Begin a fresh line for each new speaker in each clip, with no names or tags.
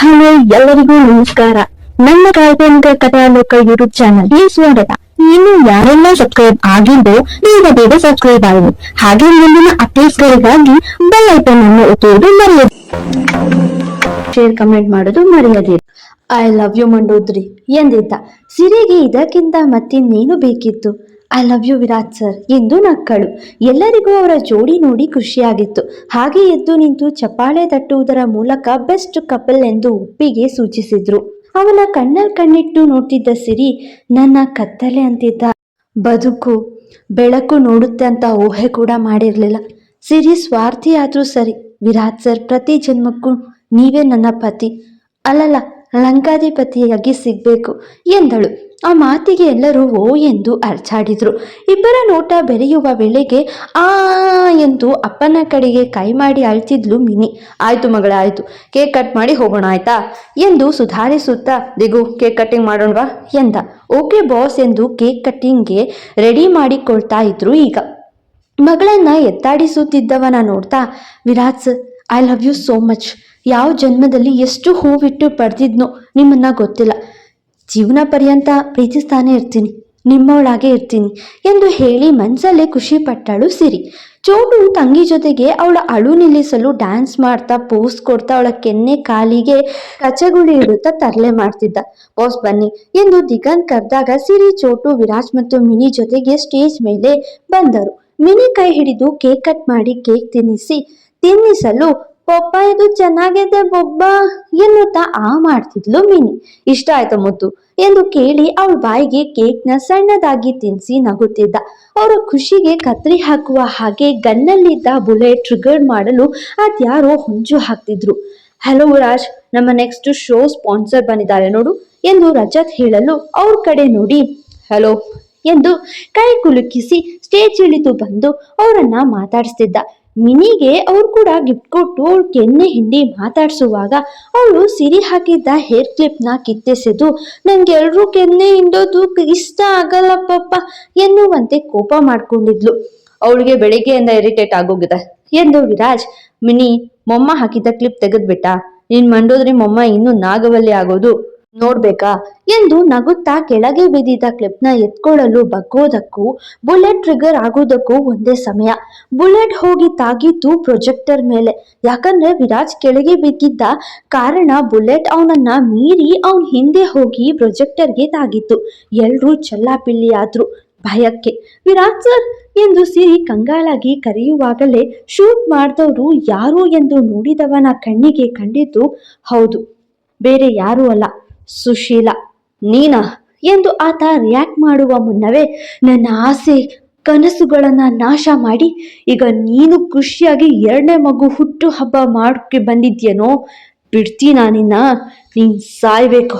Hello ಎಲ್ಲರಿಗೂ ನಮಸ್ಕಾರ. ನನ್ನ ಕಾಲ್ಪನಿಕ ಕಥಾ ಲೋಕ ಯೂಟ್ಯೂಬ್ ಚಾನಲ್ಗೆ ಸ್ವಾಗತ. ಇನ್ನು ಯಾರೆಲ್ಲ ಸಬ್ಸ್ಕ್ರೈಬ್ ಆಗಿದ್ದು ಬೇಗ ಬೇಗ ಸಬ್ಸ್ಕ್ರೈಬ್ ಆಗಿ. ಹಾಗೆ ಮುಂದಿನ ಅಪ್ಡೇಟ್ಸ್ ಗಳಿಗಾಗಿ ಬೆಲ್ ಅನ್ನು ಒತ್ತುವುದು ಮರೆಯದು ಶೇರ್ ಕಮೆಂಟ್ ಮಾಡೋದು ಮರೆಯದಿರಿ ಐ ಲವ್ ಯು ಮಂಡೋದ್ರಿ ಎಂದಿದ್ದ. ಸಿರಿಗೆ ಇದಕ್ಕಿಂತ ಮತ್ತಿನ್ನೇನು ಬೇಕಿತ್ತು? I love you Virat sir ಎಂದು ನಕ್ಕಳು. ಎಲ್ಲರಿಗೂ ಅವರ ಜೋಡಿ ನೋಡಿ ಖುಷಿಯಾಗಿತ್ತು. ಹಾಗೆ ಎದ್ದು ನಿಂತು ಚಪ್ಪಾಳೆ ತಟ್ಟುವುದರ ಮೂಲಕ ಬೆಸ್ಟ್ ಕಪಲ್ ಎಂದು ಒಪ್ಪಿಗೆ ಸೂಚಿಸಿದ್ರು. ಅವನ ಕಣ್ಣಲ್ಲಿ ಕಣ್ಣಿಟ್ಟು ನೋಡ್ತಿದ್ದ ಸಿರಿ ನನ್ನ ಕತ್ತಲೆ ಅಂತಿದ್ದ. ಬದುಕು, ಬೆಳಕು ನೋಡುತ್ತೆ ಅಂತ ಊಹೆ ಕೂಡ ಮಾಡಿರಲಿಲ್ಲ. ಸಿರಿ ಸ್ವಾರ್ಥಿ ಆದರೂ ಸರಿ. ವಿರಾಟ್ ಸರ್ ಪ್ರತಿ ಜನ್ಮಕ್ಕೂ ನೀವೇ ನನ್ನ ಪತಿ. ಅಲ್ಲಲ್ಲ, ಲಂಕಾಧಿಪತಿಯಾಗಿ ಸಿಗ್ಬೇಕು ಎಂದಳು. ಆ ಮಾತಿಗೆ ಎಲ್ಲರೂ ಓ ಎಂದು ಅರ್ಚಾಡಿದ್ರು. ಇಬ್ಬರ ನೋಟ ಬೆರೆಯುವ ವೇಳೆಗೆ ಆ ಎಂದು ಅಪ್ಪನ ಕಡೆಗೆ ಕೈ ಮಾಡಿ ಅಳ್ತಿದ್ಲು ಮಿನಿ. ಆಯ್ತು ಮಗಳ, ಆಯ್ತು. ಕೇಕ್ ಕಟ್ ಮಾಡಿ ಹೋಗೋಣ, ಆಯ್ತಾ? ಎಂದು ಸುಧಾರಿಸುತ್ತಾ, ದಿಗು, ಕೇಕ್ ಕಟ್ಟಿಂಗ್ ಮಾಡೋಣವಾ? ಎಂದ. ಓಕೆ ಬಾಸ್ ಎಂದು ಕೇಕ್ ಕಟ್ಟಿಂಗ್ಗೆ ರೆಡಿ ಮಾಡಿಕೊಳ್ತಾ ಇದ್ರು ಈಗ. ಮಗಳನ್ನ ಎತ್ತಾಡಿಸುತ್ತಿದ್ದವನ ನೋಡ್ತಾ, Viraj I love you so much ಯಾವ ಜನ್ಮದಲ್ಲಿ ಎಷ್ಟು ಹೂವಿಟ್ಟು ಪಡೆದಿದ್ನೋ ನಿಮ್ಮನ್ನ ಗೊತ್ತಿಲ್ಲ. ಜೀವನ ಪರ್ಯಂತ ಪ್ರೀತಿಸ್ತಾನೆ ಇರ್ತೀನಿ, ನಿಮ್ಮವಳಾಗೆ ಇರ್ತೀನಿ ಎಂದು ಹೇಳಿ ಮನಸಲ್ಲೇ ಖುಷಿ ಪಟ್ಟಳು ಸಿರಿ. ಚೋಟು ತಂಗಿ ಜೊತೆಗೆ ಅವಳ ಅಳು ನಿಲ್ಲಿಸಲು ಡ್ಯಾನ್ಸ್ ಮಾಡ್ತಾ ಪೋಸ್ ಕೊಡ್ತಾ ಅವಳ ಕೆನ್ನೆ ಕಾಲಿಗೆ ಕಚಗುಳಿ ಇಡುತ್ತಾ ತರಲೆ ಮಾಡ್ತಿದ್ದ. ಬಾಸ್ ಬನ್ನಿ ಎಂದು ದಿಗಂತ್ ಕರೆದಾಗ ಸಿರಿ, ಚೋಟು, ವಿರಾಜ್ ಮತ್ತು ಮಿನಿ ಜೊತೆಗೆ ಸ್ಟೇಜ್ ಮೇಲೆ ಬಂದರು. ಮಿನಿ ಕೈ ಹಿಡಿದು ಕೇಕ್ ಕಟ್ ಮಾಡಿ ಕೇಕ್ ತಿನ್ನಿಸಿ, ತಿನ್ನಿಸಲು ಪಪ್ಪ, ಇದು ಚೆನ್ನಾಗಿದೆ ಬೊಬ್ಬ, ಎನ್ನುತ್ತಾ ಆ ಮಾಡ್ತಿದ್ಲು ಮಿನಿ. ಇಷ್ಟ ಆಯ್ತು ಮುದ್ದು ಎಂದು ಕೇಳಿ ಅವಳ ಬಾಯಿಗೆ ಕೇಕ್ನ ಸಣ್ಣದಾಗಿ ತಿನ್ಸಿ ನಗುತ್ತಿದ್ದ. ಅವರ ಖುಷಿಗೆ ಕತ್ರಿ ಹಾಕುವ ಹಾಗೆ ಗನ್ನಲ್ಲಿದ್ದ ಬುಲೆಟ್ ಟ್ರಿಗರ್ ಮಾಡಲು ಅದ್ಯಾರೋ ಹುಂಜು ಹಾಕ್ತಿದ್ರು. ಹಲೋ ರಾಜ್ ನಮ್ಮ ನೆಕ್ಸ್ಟ್ ಶೋ ಸ್ಪಾನ್ಸರ್ ಬಂದಿದ್ದಾರೆ ನೋಡು ಎಂದು ರಜತ್ ಹೇಳಲು ಅವ್ರ ಕಡೆ ನೋಡಿ. ಹಲೋ ಎಂದು ಕೈ ಕುಲುಕಿಸಿ ಸ್ಟೇಜ್ ಇಳಿದು ಬಂದು ಅವರನ್ನ ಮಾತಾಡಿಸ್ತಿದ್ದ. ಮಿನಿಗೆ ಅವ್ರು ಕೂಡ ಗಿಫ್ಟ್ ಕೊಟ್ಟು ಅವಳು ಕೆನ್ನೆ ಹಿಂಡಿ ಮಾತಾಡಿಸುವಾಗ ಅವಳು ಸಿರಿ ಹಾಕಿದ್ದ ಹೇರ್ ಕ್ಲಿಪ್ನ ಕಿತ್ತೆಸೆದು, ನಂಗೆ ಎಲ್ರೂ ಕೆನ್ನೆ ಹಿಂಡೋದು ಇಷ್ಟ ಆಗಲ್ಲ ಪಪ್ಪ ಎನ್ನುವಂತೆ ಕೋಪ ಮಾಡ್ಕೊಂಡಿದ್ಲು. ಅವಳಿಗೆ ಬೆಳಿಗ್ಗೆಯಿಂದ ಇರಿಟೇಟ್ ಆಗೋಗಿದೆ. ಎಂದು ವಿರಾಜ್, ಮಿನಿ, ಮೊಮ್ಮ ಹಾಕಿದ್ದ ಕ್ಲಿಪ್ ತೆಗೆದ್ಬಿಟ್ಟ. ನೀನ್ ಮಂಡೋದ್ರಿ ಮೊಮ್ಮ ಇನ್ನು ನಾಗವಲ್ಲಿ ಆಗೋದು. ನೋಡ್ಬೇಕಾ? ಎಂದು ನಗುತ್ತಾ ಕೆಳಗೆ ಬಿದ್ದಿದ್ದ ಕ್ಲಿಪ್ನ ಎತ್ಕೊಳ್ಳಲು ಬಗ್ಗೋದಕ್ಕೂ, ಬುಲೆಟ್ ಟ್ರಿಗರ್ ಆಗೋದಕ್ಕೂ ಒಂದೇ ಸಮಯ. ಬುಲೆಟ್ ಹೋಗಿ ತಾಗಿದ್ದು ಪ್ರೊಜೆಕ್ಟರ್ ಮೇಲೆ. ಯಾಕಂದ್ರೆ ವಿರಾಜ್ ಕೆಳಗೆ ಬಿದ್ದಿದ್ದ ಕಾರಣ ಬುಲೆಟ್ ಅವನನ್ನ ಮೀರಿ ಅವನ್ ಹಿಂದೆ ಹೋಗಿ ಪ್ರೊಜೆಕ್ಟರ್ಗೆ ತಾಗಿತ್ತು ಎಲ್ರೂ ಚಲ್ಲಾಪಿಳ್ಳಿ ಆದ್ರು ಭಯಕ್ಕೆ. ವಿರಾಜ್ ಸರ್ ಎಂದು ಸಿರಿ ಕಂಗಾಲಾಗಿ ಕರೆಯುವಾಗಲೇ ಶೂಟ್ ಮಾಡಿದವರು ಯಾರು ಎಂದು ನೋಡಿದವನ ಕಣ್ಣಿಗೆ ಕಂಡಿದ್ದು, ಹೌದು, ಬೇರೆ ಯಾರೂ ಅಲ್ಲ. ಸುಶೀಲ, ನೀನಾ ಎಂದು ಆತ ರಿಯಾಕ್ಟ್ ಮಾಡುವ ಮುನ್ನವೇ ನನ್ನ ಆಸೆ ಕನಸುಗಳನ್ನ ನಾಶ ಮಾಡಿ, ಈಗ ನೀನು ಖುಷಿಯಾಗಿ ಎರಡನೇ ಮಗು ಹುಟ್ಟು ಹಬ್ಬ ಮಾಡೋಕ್ಕೆ ಬಂದಿದ್ಯೇನೋ, ಬಿಡ್ತೀನಾ ನಿನ್ನ ನೀನ್ ಸಾಯ್ಬೇಕು,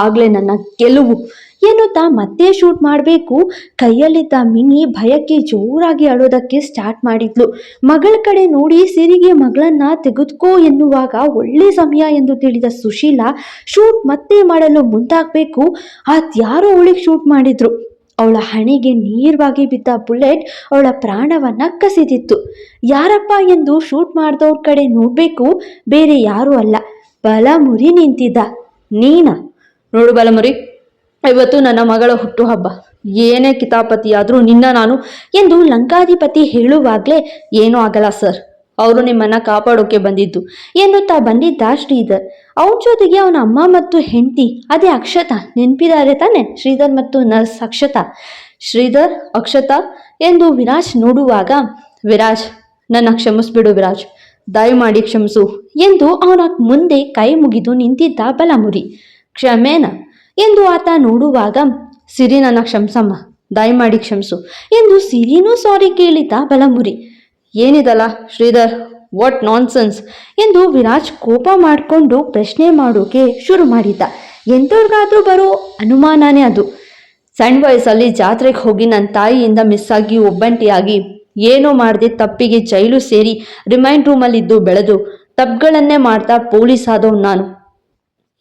ಆಗ್ಲೇ ನನ್ನ ಗೆಲುವು. ಎನ್ನುತ್ತಾ ಮತ್ತೆ ಶೂಟ್ ಮಾಡಬೇಕು? ಕೈಯಲ್ಲಿದ್ದ ಮಿನಿ ಭಯಕ್ಕೆ ಜೋರಾಗಿ ಅಳೋದಕ್ಕೆ ಸ್ಟಾರ್ಟ್ ಮಾಡಿದ್ಲು. ಮಗಳ ಕಡೆ ನೋಡಿ ಸಿರಿಗೆ ಮಗಳನ್ನ ತೆಗೆದುಕೋ ಎನ್ನುವಾಗ ಒಳ್ಳೆ ಸಮಯ ಎಂದು ತಿಳಿದ ಸುಶೀಲಾ ಶೂಟ್ ಮತ್ತೆ ಮಾಡಲು ಮುಂದಾಗಬೇಕು. ಅದ್ಯಾರೋ ಅವಳಿಗೆ ಶೂಟ್ ಮಾಡಿದ್ರು. ಅವಳ ಹಣೆಗೆ ನೇರವಾಗಿ ಬಿದ್ದ ಬುಲೆಟ್ ಅವಳ ಪ್ರಾಣವನ್ನ ಕಸಿದಿತ್ತು. ಯಾರಪ್ಪ ಎಂದು ಶೂಟ್ ಮಾಡಿದವ್ರ ಕಡೆ ನೋಡ್ಬೇಕು. ಬೇರೆ ಯಾರೂ ಅಲ್ಲ. ಬಲಮುರಿ ನಿಂತಿದ್ದ. ನೀನಾ? ನೋಡು ಬಲಮುರಿ ಇವತ್ತು ನನ್ನ ಮಗಳ ಹುಟ್ಟುಹಬ್ಬ. ಏನೇ ಕಿತಾಪತಿಯಾದರೂ ನಿನ್ನ ನಾನು ಎಂದು ಲಂಕಾಧಿಪತಿ ಹೇಳುವಾಗಲೇ ಏನೂ ಆಗಲ್ಲ, ಸರ್. ಅವರು ನಿಮ್ಮನ್ನ ಕಾಪಾಡೋಕೆ ಬಂದಿದ್ದು ಎನ್ನುತ್ತಾ ಬಂದಿದ್ದ ಶ್ರೀಧರ್. ಅವನ ಜೊತೆಗೆ ಅವನ ಅಮ್ಮ ಮತ್ತು ಹೆಂಡತಿ, ಅದೇ ಅಕ್ಷತಾ ನೆನಪಿದ್ದಾರೆ ತಾನೆ? ಶ್ರೀಧರ್ ಮತ್ತು ನರ್ಸ್ ಅಕ್ಷತಾ. ಶ್ರೀಧರ್, ಅಕ್ಷತಾ ಎಂದು ವಿರಾಜ್ ನೋಡುವಾಗ, ವಿರಾಜ್, ನನ್ನ ಕ್ಷಮಿಸ್ಬಿಡು ವಿರಾಜ್. ದಯಮಾಡಿ ಕ್ಷಮಿಸು ಎಂದು ಅವನ ಮುಂದೆ ಕೈ ಮುಗಿದು ನಿಂತಿದ್ದ ಬಲಮುರಿ. ಕ್ಷಮೇನ? ಎಂದು ಆತ ನೋಡುವಾಗ ಸಿರಿ ನನ್ನ ಕ್ಷಮಿಸಮ್ಮ, ದಯಮಾಡಿ ಕ್ಷಮಿಸು ಎಂದು ಸಿರಿನೂ ಸಾರಿ ಕೇಳಿದ ಬಲಮುರಿ ಏನಿದಲ್ಲ ಶ್ರೀಧರ್ ವಾಟ್ ನಾನ್ಸೆನ್ಸ್ ಎಂದು ವಿರಾಜ್ ಕೋಪ ಮಾಡಿಕೊಂಡು ಪ್ರಶ್ನೆ ಮಾಡೋಕೆ ಶುರು ಮಾಡಿದ್ದ. ಎಂಥವ್ರಿಗಾದ್ರೂ ಬರೋ ಅನುಮಾನನೇ ಅದು. ಸಣ್ಣ ವಯಸ್ಸಲ್ಲಿ ಜಾತ್ರೆಗೆ ಹೋಗಿ ನನ್ನ ತಾಯಿಯಿಂದ ಮಿಸ್ ಆಗಿ ಒಬ್ಬಂಟಿಯಾಗಿ ಏನೋ ಮಾಡದೆ ತಪ್ಪಿಗೆ ಜೈಲು ಸೇರಿ ರಿಮೈಂಡ್ ರೂಮಲ್ಲಿದ್ದು ಬೆಳೆದು ತಪ್ಪುಗಳನ್ನೇ ಮಾಡ್ತಾ ಪೊಲೀಸ್ ಆದವ್ ನಾನು.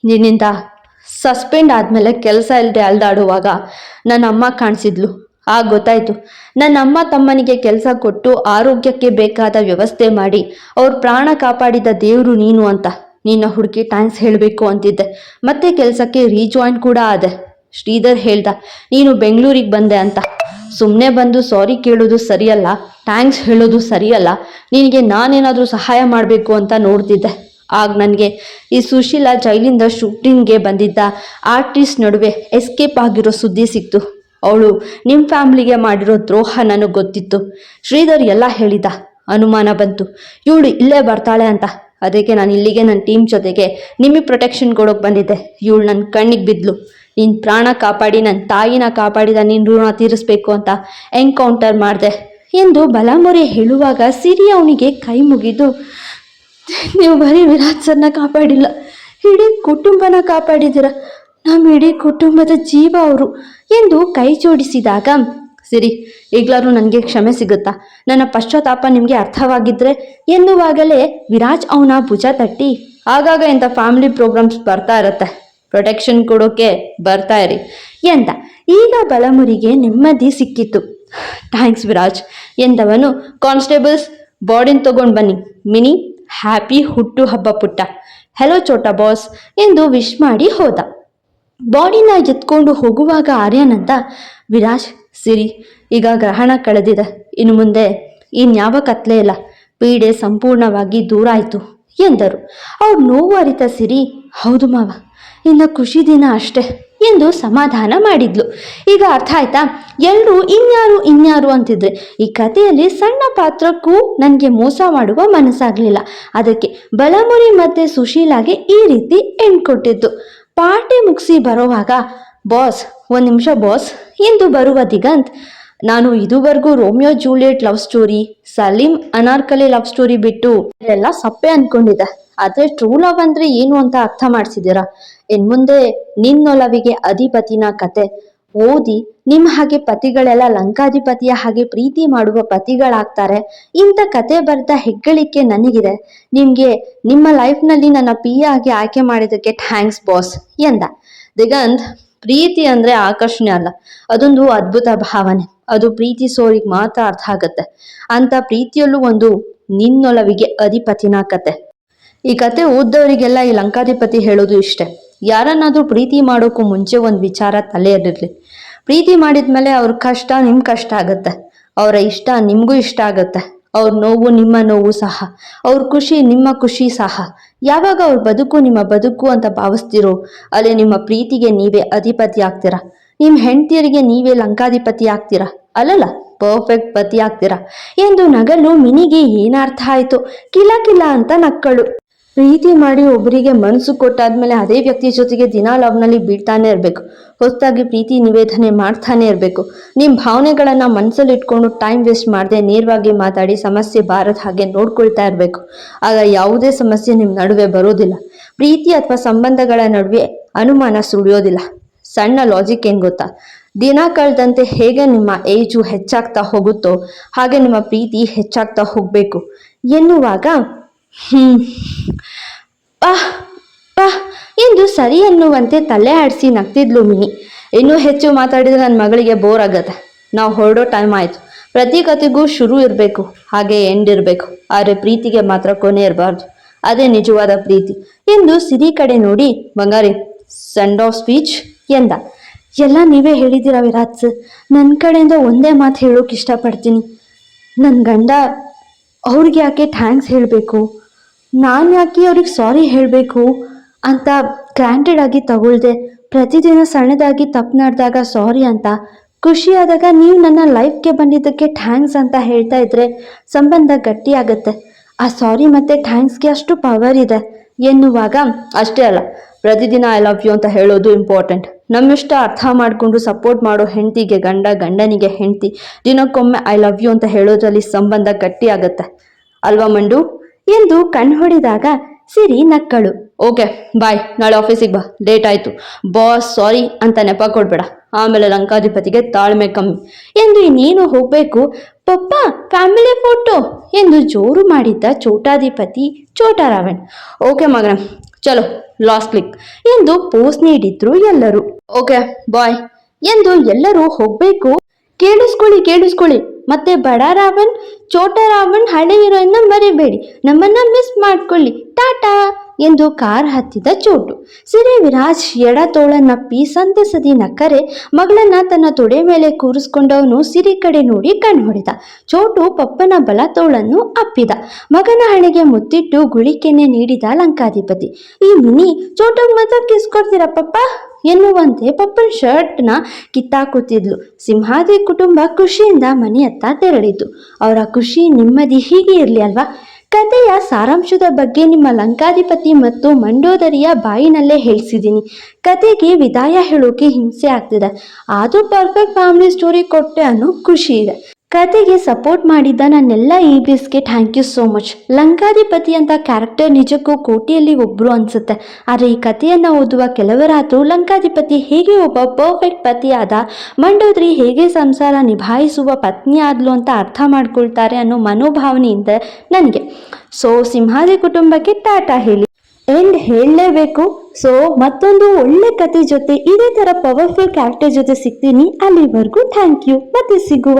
ನಿನ್ನಿಂದ ಸಸ್ಪೆಂಡ್ ಆದಮೇಲೆ ಕೆಲಸ ಇಲ್ಲದೆ ಅಲ್ದಾಡುವಾಗ ನನ್ನ ಅಮ್ಮ ಕಾಣಿಸಿದ್ಲು. ಆಗ ಗೊತ್ತಾಯ್ತು. ನನ್ನ ಅಮ್ಮ ತಮ್ಮನಿಗೆ ಕೆಲಸ ಕೊಟ್ಟು ಆರೋಗ್ಯಕ್ಕೆ ಬೇಕಾದ ವ್ಯವಸ್ಥೆ ಮಾಡಿ ಅವ್ರ ಪ್ರಾಣ ಕಾಪಾಡಿದ ದೇವರು ನೀನು ಅಂತ.
ನಿನ್ನ ಹುಡುಕಿ ಥ್ಯಾಂಕ್ಸ್ ಹೇಳಬೇಕು ಅಂತಿದ್ದೆ. ಮತ್ತೆ ಕೆಲಸಕ್ಕೆ ರೀಜಾಯಿನ್ ಕೂಡ ಆದೆ. ಶ್ರೀಧರ್ ಹೇಳ್ದ, ನೀನು ಬೆಂಗಳೂರಿಗೆ ಬಂದೆ ಅಂತ. ಸುಮ್ಮನೆ ಬಂದು ಸಾರಿ ಕೇಳೋದು ಸರಿಯಲ್ಲ ಥ್ಯಾಂಕ್ಸ್ ಹೇಳೋದು ಸರಿಯಲ್ಲ. ನಿನಗೆ ನಾನೇನಾದರೂ ಸಹಾಯ ಮಾಡಬೇಕು ಅಂತ ನೋಡ್ತಿದ್ದೆ. ಆಗ ನನಗೆ. ಈ ಸುಶೀಲಾ ಜೈಲಿಂದ ಶೂಟಿಂಗ್ಗೆ ಬಂದಿದ್ದ ಆರ್ಟಿಸ್ಟ್ ನಡುವೆ ಎಸ್ಕೇಪ್ ಆಗಿರೋ ಸುದ್ದಿ ಸಿಕ್ತು. ಅವಳು ನಿಮ್ಮ ಫ್ಯಾಮ್ಲಿಗೆ ಮಾಡಿರೋ ದ್ರೋಹ ನನಗೆ ಗೊತ್ತಿತ್ತು. ಶ್ರೀಧರ್ ಎಲ್ಲ ಹೇಳಿದ. ಅನುಮಾನ ಬಂತು. ಇವಳು ಇಲ್ಲೇ ಬರ್ತಾಳೆ ಅಂತ. ಅದಕ್ಕೆ ನಾನು ಇಲ್ಲಿಗೆ ನನ್ನ ಟೀಮ್ ಜೊತೆಗೆ ನಿಮಗೆ ಪ್ರೊಟೆಕ್ಷನ್ ಕೊಡೋಕೆ ಬಂದಿದ್ದೆ. ಇವಳು ನನ್ನ ಕಣ್ಣಿಗೆ ಬಿದ್ಲು. ನಿನ್ನ ಪ್ರಾಣ ಕಾಪಾಡಿ ನನ್ನ ತಾಯಿನ ಕಾಪಾಡಿದ ನಿನ್ನ ಋಣ ತೀರಿಸ್ಬೇಕು ಅಂತ ಎನ್ಕೌಂಟರ್ ಮಾಡಿದೆ. ಎಂದು ಬಲಮುರಿ ಹೇಳುವಾಗ ಸಿರಿ ಅವನಿಗೆ ಕೈ ಮುಗಿದು ನೀವು ಬರೀ ವಿರಾಟ್ ಸರ್ನ ಕಾಪಾಡಿಲ್ಲ, ಇಡೀ ಕುಟುಂಬನ ಕಾಪಾಡಿದಿರ ನಮ್ಮ ಇಡೀ ಕುಟುಂಬದ ಜೀವ ಅವರು. ಎಂದು ಕೈ ಜೋಡಿಸಿದಾಗ, ಸಿರಿ, ಈಗಲಾದ್ರೂ ನನಗೆ ಕ್ಷಮೆ ಸಿಗುತ್ತಾ? ನನ್ನ ಪಶ್ಚಾತ್ತಾಪ ನಿಮಗೆ ಅರ್ಥವಾಗಿದ್ರೆ ಎನ್ನುವಾಗಲೇ ವಿರಾಜ್ ಅವನ ಭುಜ ತಟ್ಟಿ. ಆಗಾಗ ಇಂಥ ಫ್ಯಾಮಿಲಿ ಪ್ರೋಗ್ರಾಮ್ಸ್ ಬರ್ತಾ ಇರುತ್ತೆ. ಪ್ರೊಟೆಕ್ಷನ್ ಕೊಡೋಕೆ ಬರ್ತಾ ಇರಿ ಎಂತ ಈಗ ಬಲಮುರಿಗೆ ನೆಮ್ಮದಿ ಸಿಕ್ಕಿತ್ತು. ಥ್ಯಾಂಕ್ಸ್ ವಿರಾಜ್ ಎಂದವನು ಕಾನ್ಸ್ಟೇಬಲ್ಸ್ ಬಾಡಿನ ತಗೊಂಡು ಬನ್ನಿ. ಮಿನಿ ಹ್ಯಾಪಿ ಹುಟ್ಟು ಹಬ್ಬ ಪುಟ್ಟ. ಹೆಲೋ ಚೋಟ ಬಾಸ್ ಎಂದು ವಿಶ್ ಮಾಡಿ ಹೋದ. ಬಾಡಿನ ಎತ್ಕೊಂಡು ಹೋಗುವಾಗ ಆರ್ಯನಂದ, ವಿರಾಜ್, ಸಿರಿ, ಈಗ ಗ್ರಹಣ ಕಳೆದಿದೆ. ಇನ್ನು ಮುಂದೆ ಇನ್ಯಾವ ಕತ್ಲೆ ಇಲ್ಲ. ಪೀಡೆ ಸಂಪೂರ್ಣವಾಗಿ ದೂರ ಆಯಿತು, ಎಂದರು. ಅವ್ರು ನೋವು ಅರಿತ ಸಿರಿ, ಹೌದು ಮಾವ. ಇನ್ನು ಖುಷಿ ದಿನ ಅಷ್ಟೇ. ಎಂದು ಸಮಾಧಾನ ಮಾಡಿದ್ಲು. ಈಗ ಅರ್ಥ ಆಯ್ತಾ? ಎಲ್ಲರೂ ಇನ್ಯಾರು ಇನ್ಯಾರು ಅಂತಿದ್ರೆ, ಈ ಕಥೆಯಲ್ಲಿ ಸಣ್ಣ ಪಾತ್ರಕ್ಕೂ ನನಗೆ ಮೋಸ ಮಾಡುವ ಮನಸ್ಸಾಗಲಿಲ್ಲ. ಅದಕ್ಕೆ ಬಲಮುರಿ ಮತ್ತೆ ಸುಶೀಲಾಗೆ ಈ ರೀತಿ ಎಂಡ್ ಕೊಟ್ಟಿದ್ದು ಪಾರ್ಟಿ ಮುಗಿಸಿ ಬರೋವಾಗ, ಬಾಸ್, ಒಂದು ನಿಮಿಷ ಬಾಸ್ ಎಂದು ಬರುವ ದಿಗಂತ್. ನಾನು ಇದುವರೆಗೂ Romeo Juliet love story Salim Anarkali love story ಬಿಟ್ಟು ಎಲ್ಲ ಸಪ್ಪೆ ಅನ್ಕೊಂಡಿದ್ದೆ. ಆದ್ರೆ ಟ್ರೂ ಲವ್ ಅಂದ್ರೆ ಏನು ಅಂತ ಅರ್ಥ ಮಾಡಿಸಿದ್ದೀರಾ? ಇನ್ ಮುಂದೆ ನಿನ್ನೊಲವಿಗೆ ಅಧಿಪತಿನ ಕತೆ. ಓದಿ ನಿಮ್ಮ ಹಾಗೆ ಪತಿಗಳೆಲ್ಲ ಲಂಕಾಧಿಪತಿಯ ಹಾಗೆ ಪ್ರೀತಿ ಮಾಡುವ ಪತಿಗಳಾಗ್ತಾರೆ. ಇಂಥ ಕತೆ ಬರೆದ ಹೆಗ್ಗಳಿಕೆ ನನಗಿದೆ. ನಿಮ್ಗೆ ನಿಮ್ಮ ಲೈಫ್ನಲ್ಲಿ ನನ್ನ ಪಿ ಆಗಿ ಆಯ್ಕೆ ಮಾಡಿದ್ದಕ್ಕೆ ಥ್ಯಾಂಕ್ಸ್ ಬಾಸ್ ಎಂದ. ದಿಗಂತ್, ಪ್ರೀತಿ ಅಂದ್ರೆ ಆಕರ್ಷಣೆ ಅಲ್ಲ. ಅದೊಂದು ಅದ್ಭುತ ಭಾವನೆ. ಅದು ಪ್ರೀತಿ ಸೋರಿಗೆ ಮಾತ್ರ ಅರ್ಥ ಆಗತ್ತೆ. ಅಂತ ಪ್ರೀತಿಯಲ್ಲೂ ಒಂದು ನಿನ್ನೊಲವಿಗೆ ಅಧಿಪತಿನ ಕತೆ. ಈ ಕತೆ ಓದ್ದವರಿಗೆಲ್ಲ ಈ ಲಂಕಾಧಿಪತಿ ಹೇಳೋದು ಇಷ್ಟೆ. ಯಾರನ್ನಾದ್ರೂ ಪ್ರೀತಿ ಮಾಡೋಕ್ಕೂ ಮುಂಚೆ ಒಂದು ವಿಚಾರ ತಲೆಯಲ್ಲಿರಲಿ. ಪ್ರೀತಿ ಮಾಡಿದ್ಮೇಲೆ ಅವ್ರ ಕಷ್ಟ ನಿಮ್ ಕಷ್ಟ ಆಗತ್ತೆ. ಅವರ ಇಷ್ಟ ನಿಮಗೂ ಇಷ್ಟ ಆಗತ್ತೆ. ಅವ್ರ ನೋವು ನಿಮ್ಮ ನೋವು ಸಹ. ಅವ್ರ ಖುಷಿ ನಿಮ್ಮ ಖುಷಿ ಸಹ. ಯಾವಾಗ ಅವ್ರ ಬದುಕು ನಿಮ್ಮ ಬದುಕು ಅಂತ ಭಾವಿಸ್ತಿರೋ, ಅಲ್ಲಿ ನಿಮ್ಮ ಪ್ರೀತಿಗೆ ನೀವೇ ಅಧಿಪತಿ ಆಗ್ತೀರಾ. ನಿಮ್ಮ ಹೆಂಡತಿಯರಿಗೆ ನೀವೇ ಲಂಕಾಧಿಪತಿ ಆಗ್ತೀರಾ. ಅಲ್ಲಲ್ಲ, ಪರ್ಫೆಕ್ಟ್ ಪತಿ ಆಗ್ತೀರಾ. ಎಂದು ನಗಲು ಮಿನಿಗೆ ಏನರ್ಥ ಆಯ್ತು? ಕಿಲ ಕಿಲ ಅಂತ ನಕ್ಕಳು. ಪ್ರೀತಿ ಮಾಡಿ ಒಬ್ಬರಿಗೆ ಮನಸ್ಸು ಕೊಟ್ಟಾದ್ಮೇಲೆ ಅದೇ ವ್ಯಕ್ತಿ ಜೊತೆಗೆ ದಿನ ಲವ್ನಲ್ಲಿ ಬೀಳ್ತಾನೆ ಇರಬೇಕು. ಹೊಸದಾಗಿ ಪ್ರೀತಿ ನಿವೇದನೆ ಮಾಡ್ತಾನೆ ಇರಬೇಕು. ನಿಮ್ಮ ಭಾವನೆಗಳನ್ನು ಮನಸ್ಸಲ್ಲಿ ಇಟ್ಕೊಂಡು ಟೈಮ್ ವೇಸ್ಟ್ ಮಾಡದೆ ನೇರವಾಗಿ ಮಾತಾಡಿ ಸಮಸ್ಯೆ ಬಾರದ ಹಾಗೆ ನೋಡ್ಕೊಳ್ತಾ ಇರಬೇಕು. ಆಗ ಯಾವುದೇ ಸಮಸ್ಯೆ ನಿಮ್ಮ ನಡುವೆ ಬರೋದಿಲ್ಲ. ಪ್ರೀತಿ ಅಥವಾ ಸಂಬಂಧಗಳ ನಡುವೆ ಅನುಮಾನ ಸುಳಿಯೋದಿಲ್ಲ. ಸಣ್ಣ ಲಾಜಿಕ್ ಏನು ಗೊತ್ತಾ? ದಿನ ಕಳೆದಂತೆ ಹೇಗೆ ನಿಮ್ಮ ಏಜು ಹೆಚ್ಚಾಗ್ತಾ ಹೋಗುತ್ತೋ, ಹಾಗೆ ನಿಮ್ಮ ಪ್ರೀತಿ ಹೆಚ್ಚಾಗ್ತಾ ಹೋಗಬೇಕು ಎನ್ನುವಾಗ ಹ್ಮ್. ಪಹ್ ಪಾಹ್ ಎಂದು ಸರಿ ಅನ್ನುವಂತೆ ತಲೆ ಆಡಿಸಿ ನಗ್ತಿದ್ಲು ಮಿನಿ. ಇನ್ನೂ ಹೆಚ್ಚು ಮಾತಾಡಿದ್ರೆ ನನ್ನ ಮಗಳಿಗೆ ಬೋರ್ ಆಗತ್ತೆ. ನಾವು ಹೊರಡೋ ಟೈಮ್ ಆಯಿತು. ಪ್ರತಿ ಕತೆಗೂ ಶುರು ಇರಬೇಕು. ಹಾಗೆ ಎಂಡ್ ಇರಬೇಕು. ಆದರೆ ಪ್ರೀತಿಗೆ ಮಾತ್ರ ಕೊನೆ ಇರಬಾರ್ದು. ಅದೇ ನಿಜವಾದ ಪ್ರೀತಿ. ಎಂದು ಸಿರಿ ಕಡೆ ನೋಡಿ, ಬಂಗಾರಿ ಸಂಡ್ ಆಫ್ ಸ್ಪೀಚ್ ಎಂದ. ಎಲ್ಲ ನೀವೇ ಹೇಳಿದ್ದೀರ ವಿರಾಜ್? ನನ್ನ ಕಡೆಯಿಂದ ಒಂದೇ ಮಾತು ಹೇಳೋಕೆ ಇಷ್ಟಪಡ್ತೀನಿ. ನನ್ನ ಗಂಡ ಅವ್ರಿಗೆ ಯಾಕೆ ಥ್ಯಾಂಕ್ಸ್ ಹೇಳಬೇಕು? ನಾನು ಯಾಕೆ ಅವ್ರಿಗೆ ಸಾರಿ ಹೇಳಬೇಕು ಅಂತ ಗ್ರ್ಯಾಂಟೆಡ್ ಆಗಿ ತಗೊಳ್ದೆ, ಪ್ರತಿದಿನ ಸಣ್ಣದಾಗಿ ತಪ್ಪು ನಡೆದಾಗ ಸಾರಿ ಅಂತ ಖುಷಿಯಾದಾಗ ನೀವು ನನ್ನ ಲೈಫ್ಗೆ ಬಂದಿದ್ದಕ್ಕೆ ಥ್ಯಾಂಕ್ಸ್ ಅಂತ ಹೇಳ್ತಾ ಇದ್ರೆ ಸಂಬಂಧ ಗಟ್ಟಿಯಾಗತ್ತೆ ಆ ಸಾರಿ ಮತ್ತೆ ಥ್ಯಾಂಕ್ಸ್ಗೆ ಅಷ್ಟು ಪವರ್ ಇದೆ. ಎನ್ನುವಾಗ ಅಷ್ಟೇ ಅಲ್ಲ, ಪ್ರತಿದಿನ ಐ ಲವ್ ಯು ಅಂತ ಹೇಳೋದು ಇಂಪಾರ್ಟೆಂಟ್ ನಮ್ಮಿಷ್ಟ ಅರ್ಥ ಮಾಡಿಕೊಂಡು ಸಪೋರ್ಟ್ ಮಾಡೋ ಹೆಂಡತಿಗೆ ಗಂಡ, ಗಂಡನಿಗೆ ಹೆಂಡತಿ, ದಿನಕ್ಕೊಮ್ಮೆ ಐ ಲವ್ ಯು ಅಂತ ಹೇಳೋದ್ರಲ್ಲಿ ಸಂಬಂಧ ಗಟ್ಟಿಯಾಗತ್ತೆ ಅಲ್ವಾ ಮಂಡು? ಎಂದು ಕಣ್ಣು ಹೊಡೆದಾಗ ಸಿರಿ ನಕ್ಕಳು. ಓಕೆ ಬಾಯ್ ನಾಳೆ ಆಫೀಸಿಗೆ ಬಾ. ಲೇಟ್ ಆಯ್ತು. ಬಾಸ್ ಸಾರಿ ಅಂತ ನೆಪ ಕೊಡ್ಬೇಡ. ಆಮೇಲೆ ಲಂಕಾಧಿಪತಿಗೆ ತಾಳ್ಮೆ ಕಮ್ಮಿ ಎಂದು ಇನ್ನೇನು ಹೋಗ್ಬೇಕು? ಪಪ್ಪ ಫ್ಯಾಮಿಲಿ ಫೋಟೋ ಎಂದು ಜೋರು ಮಾಡಿದ್ದ ಚೋಟಾಧಿಪತಿ ಚೋಟಾರಾವಣ್ ಓಕೆ ಮಗನ, ಚಲೋ ಲಾಸ್ಟ್ ಕ್ಲಿಕ್ ಎಂದು ಪೋಸ್ ನೀಡಿದ್ರು ಎಲ್ಲರೂ. ಓಕೆ ಬಾಯ್ ಎಂದು ಎಲ್ಲರೂ ಹೋಗ್ಬೇಕು. ಕೇಳಿಸ್ಕೊಳ್ಳಿ ಕೇಳಿಸ್ಕೊಳ್ಳಿ. ಮತ್ತೆ ಬಡ ರಾವಣ್, ಚೋಟ ರಾವಣ್ ಹಳೆ ಹೀರೋಯಿನ್ನ ಮರಿಬೇಡಿ. ನಮ್ಮನ್ನ ಮಿಸ್ ಮಾಡ್ಕೊಳ್ಳಿ. ಟಾಟಾ! ಎಂದು ಕಾರ್ ಹತ್ತಿದ ಚೋಟು. ಸಿರಿ ವಿರಾಜ್ ಎಡ ತೋಳನ್ನಪ್ಪಿ ಸಂತಸದಿ ನಕ್ಕರೆ, ಮಗಳನ್ನ ತನ್ನ ತೊಡೆ ಮೇಲೆ ಕೂರಿಸ್ಕೊಂಡವನು ಸಿರಿ ಕಡೆ ನೋಡಿ ಕಣ್ಣು ಹೊಡೆದ. ಚೋಟು ಪಪ್ಪನ ಬಲ ತೋಳನ್ನು ಅಪ್ಪಿದ. ಮಗನ ಹಣೆಗೆ ಮುತ್ತಿಟ್ಟು ಗುಳಿಕೆನೆ ನೀಡಿದ ಲಂಕಾಧಿಪತಿ. ಈ ಮುನಿ, ಚೋಟು ಮಾತ್ರ ಕಿಸ್ಕೊಡ್ತೀರ ಪಪ್ಪ? ಎನ್ನುವಂತೆ ಪಪ್ಪನ ಶರ್ಟ್ನ ಕಿತ್ತಾಕುತ್ತಿದ್ಲು. ಸಿಂಹಾದಿ ಕುಟುಂಬ ಖುಷಿಯಿಂದ ಮನೆಯತ್ತ ತೆರಳಿತು. ಅವರ ಖುಷಿ ನೆಮ್ಮದಿ ಹೀಗೆ ಇರಲಿ ಅಲ್ವಾ? ಕಥೆಯ ಸಾರಾಂಶದ ಬಗ್ಗೆ ನಿಮ್ಮ ಲಂಕಾಧಿಪತಿ ಮತ್ತು ಮಂಡೋದರಿಯ ಬಾಯಿನಲ್ಲೇ ಹೇಳಿಸಿದ್ದೀನಿ. ಕತೆಗೆ ವಿದಾಯ ಹೇಳೋಕೆ ಹಿಂಸೆ ಆಗ್ತಿದೆ. ಆದರೂ ಪರ್ಫೆಕ್ಟ್ ಫ್ಯಾಮಿಲಿ ಸ್ಟೋರಿ ಕೊಟ್ಟೆ ಅನ್ನೋ ಖುಷಿ ಇದೆ. ಕತೆಗೆ ಸಪೋರ್ಟ್ ಮಾಡಿದ್ದ ನನ್ನೆಲ್ಲ ಇ ಬಿಸ್ಗೆ thank you so much Lankadhipati ಅಂತ ಕ್ಯಾರೆಕ್ಟರ್ ನಿಜಕ್ಕೂ ಕೋಟಿಯಲ್ಲಿ ಒಬ್ಬರು ಅನಿಸುತ್ತೆ. ಆದರೆ ಈ ಕಥೆಯನ್ನ ಓದುವ ಕೆಲವರಾದರೂ ಲಂಕಾಧಿಪತಿ ಹೇಗೆ ಒಬ್ಬ ಪರ್ಫೆಕ್ಟ್ ಪತಿಯಾದ ಮಂಡೋದ್ರಿ ಹೇಗೆ ಸಂಸಾರ ನಿಭಾಯಿಸುವ ಪತ್ನಿ ಆದ್ಲು ಅಂತ ಅರ್ಥ ಮಾಡ್ಕೊಳ್ತಾರೆ ಅನ್ನೋ ಮನೋಭಾವನೆಯಿಂದ ನನಗೆ. ಸೊ ಸಿಂಹಾದಿ ಕುಟುಂಬಕ್ಕೆ ಟಾಟಾ ಹೇಳಿ. ಎಂಡ್ ಹೇಳಲೇಬೇಕು. ಸೊ ಮತ್ತೊಂದು ಒಳ್ಳೆ ಕತೆ ಜೊತೆ, ಇದೇ ಥರ ಪವರ್ಫುಲ್ ಕ್ಯಾರೆಕ್ಟರ್ ಜೊತೆ ಸಿಗ್ತೀನಿ. ಅಲ್ಲಿವರೆಗೂ ಥ್ಯಾಂಕ್ ಯು ಮತ್ತೆ ಸಿಗುವ.